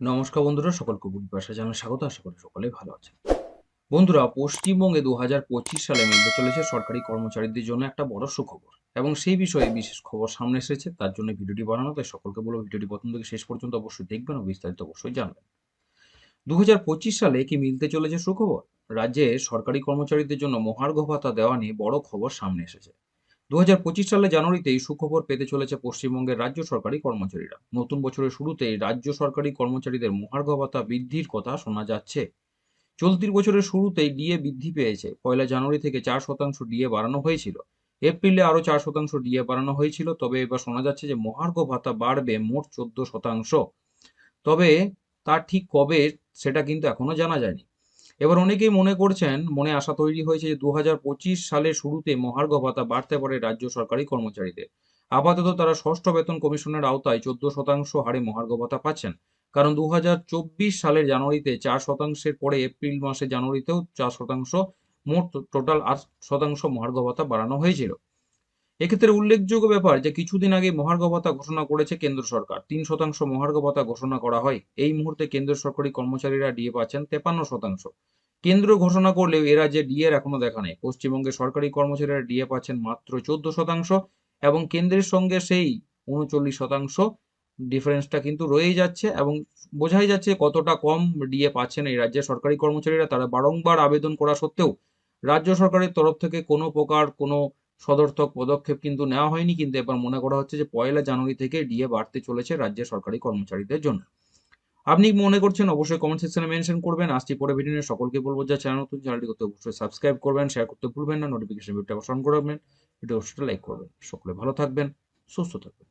নমস্কার বন্ধুরা, সকলকে বুড়ি পাশা জানার স্বাগত, আশা করি সকলেই ভালো আছেন। বন্ধুরা, পশ্চিমবঙ্গে দু হাজার পঁচিশ সালে মিলতে চলেছে সরকারি কর্মচারীদের জন্য একটা বড় সুখবর এবং সেই বিষয়ে বিশেষ খবর সামনে এসেছে, তার জন্য ভিডিওটি বানানো, তাই সকলকে বলব ভিডিওটি প্রথম থেকে শেষ পর্যন্ত অবশ্যই দেখবেন ও বিস্তারিত অবশ্যই জানবেন। দু হাজার পঁচিশ সালে কি মিলতে চলেছে সুখবর? রাজ্যে সরকারি কর্মচারীদের জন্য মহার্ঘ ভাতা দেওয়া নিয়ে বড় খবর সামনে এসেছে। দু হাজার পঁচিশ সালে জানুয়ারিতেই সুখবর পেতে চলেছে পশ্চিমবঙ্গের রাজ্য সরকারি কর্মচারীরা। নতুন বছরের শুরুতেই রাজ্য সরকারি কর্মচারীদের মহার্ঘ ভাতা বৃদ্ধির কথা শোনা যাচ্ছে। চলতি বছরের শুরুতেই ডিএ বৃদ্ধি পেয়েছে। পয়লা জানুয়ারি থেকে চার শতাংশ ডিএ বাড়ানো হয়েছিল। এপ্রিলে আরও চার শতাংশ ডিএ বাড়ানো হয়েছিল। তবে এবার শোনা যাচ্ছে যে মহার্ঘ ভাতা বাড়বে মোট চোদ্দ শতাংশ। তবে তা ঠিক কবে সেটা কিন্তু এখনও জানা যায়নি। এবার অনেকেই মনে করছেন, মনে আশা তৈরি হয়েছে যে দু হাজার পঁচিশ সালের শুরুতে মহার্ঘ ভাতা বাড়তে পারে রাজ্য সরকারি কর্মচারীদের। আপাতত তারা ষষ্ঠ বেতন কমিশনের আওতায় চোদ্দ শতাংশ হারে মহার্ঘ ভাতা পাচ্ছেন। কারণ দু হাজার চব্বিশ সালের জানুয়ারিতে চার শতাংশের পরে এপ্রিল মাসে জানুয়ারিতেও চার শতাংশ, মোট টোটাল আট শতাংশ মহার্ঘ ভাতা বাড়ানো হয়েছিল। এক্ষেত্রে উল্লেখযোগ্য ব্যাপার যে কিছুদিন আগে মহার্ঘ ভাতা ঘোষণা করেছে কেন্দ্র সরকার। তিন শতাংশ মহার্ঘ ভাতা ঘোষণা করা হয়। এই মুহূর্তে কেন্দ্র সরকারি কর্মচারীরা ডিএ পাচ্ছেন তেপান্ন শতাংশ। কেন্দ্র ঘোষণা করলেও এ রাজ্যে ডিএর এখনও দেখা নেই। পশ্চিমবঙ্গের সরকারি কর্মচারীরা ডিএ পাচ্ছেন মাত্র চোদ্দ শতাংশ এবং কেন্দ্রের সঙ্গে সেই উনচল্লিশ শতাংশ ডিফারেন্সটা কিন্তু রয়েই যাচ্ছে এবং বোঝাই যাচ্ছে কতটা কম ডিএ পাচ্ছেন এই রাজ্যের সরকারি কর্মচারীরা। তারা বারংবার আবেদন করা সত্ত্বেও রাজ্য সরকারের তরফ থেকে কোনো প্রকার কোনো সদর্থক পদক্ষেপ কিন্তু নেওয়া হয়নি, কিন্তু এবার মনে করা হচ্ছে যে পয়লা জানুয়ারি থেকে ডিএ বাড়তে চলেছে রাজ্যের সরকারি কর্মচারীদের জন্য। আপনি মনে করছেন? অবশ্যই কমেন্ট সেকশনে মেনশন করবেন। আসছি পরে ভিডিও নিয়ে। সকলকে বলব যা চ্যানেল নতুন চ্যানেলটি করতে অবশ্যই সাবস্ক্রাইব করবেন শেয়ার করতে ভুলবেন না নোটিফিকেশন বিলটা অন করবেন ভিডিও অবশ্যই লাইক করবেন। সকলে ভালো থাকবেন, সুস্থ থাকবেন।